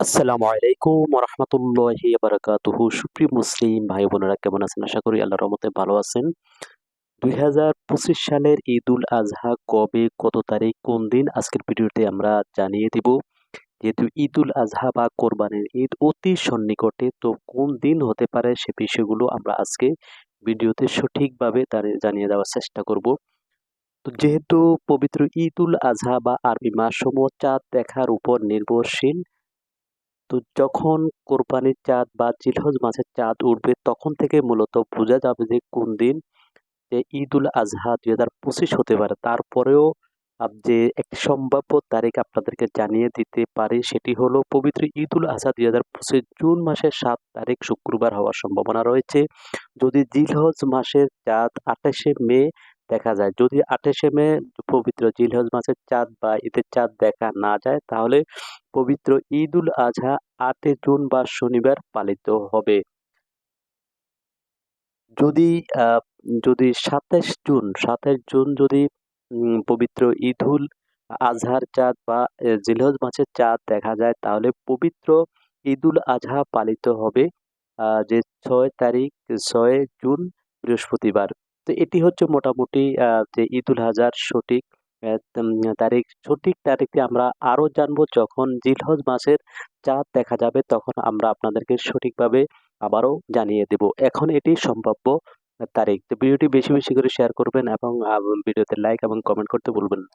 আসসালামু আলাইকুম রহমতুল্লাহি বারাকাতুহু সুপ্রিয় মুসলিম ভাই বোনেরা, কেমন আছেন? আশা করি আল্লাহর রহমতে ভালো আছেন। দুই হাজার পঁচিশ সালের ঈদ উল আজহা কবে, কত তারিখ, কোন দিন, আজকের ভিডিওতে আমরা জানিয়ে দিব। যেহেতু ঈদ উল আজহা বা কোরবানির ঈদ অতি সন্নিকটে, তো কোন দিন হতে পারে সে বিষয়গুলো আমরা আজকে ভিডিওতে সঠিকভাবে তার জানিয়ে দেওয়ার চেষ্টা করব। তো যেহেতু পবিত্র ঈদ উল আজহা বা আরবি মাস সমূহ চাঁদ দেখার উপর নির্ভরশীল তো যখন কোরবানির চাঁদ বা জিলহজ মাসের চাঁদ উঠবে, তখন থেকে মূলত বোঝা যাবে যে কোন দিন যে ঈদ উল আজহা দুই হাজার পঁচিশ হতে পারে। তারপরেও যে একটি সম্ভাব্য তারিখ আপনাদেরকে জানিয়ে দিতে পারি, সেটি হলো পবিত্র ঈদ উল আজহা দুই হাজার পঁচিশ জুন মাসের সাত তারিখ শুক্রবার হওয়ার সম্ভাবনা রয়েছে। যদি জিলহজ মাসের চাঁদ আঠাশে মে দেখা যায়। যদি আঠাশে মে পবিত্র জিলহজ মাসের চাঁদ বা ঈদের চাঁদ দেখা না যায়, তাহলে পবিত্র ঈদ উল আজহা আটই জুন বা শনিবার পালিত হবে। যদি যদি সাতাশ জুন সাতাশ জুন যদি পবিত্র ঈদুল আজহার চাঁদ বা জিলহজ মাসের চাঁদ দেখা যায়, তাহলে পবিত্র ঈদুল আজহা পালিত হবে যে ছয় তারিখ, ছয় জুন বৃহস্পতিবার। তো এটি হচ্ছে মোটামুটি যে ঈদুল হাজার সঠিক তারিখ, সঠিক তারিখে আমরা আরও জানব যখন জিলহজ মাসের চাঁদ দেখা যাবে তখন আমরা আপনাদেরকে সঠিকভাবে আবারও জানিয়ে দেব। এখন এটি সম্ভাব্য তারিখ। তো ভিডিওটি বেশি বেশি করে শেয়ার করবেন এবং ভিডিওতে লাইক এবং কমেন্ট করতে ভুলবেন না।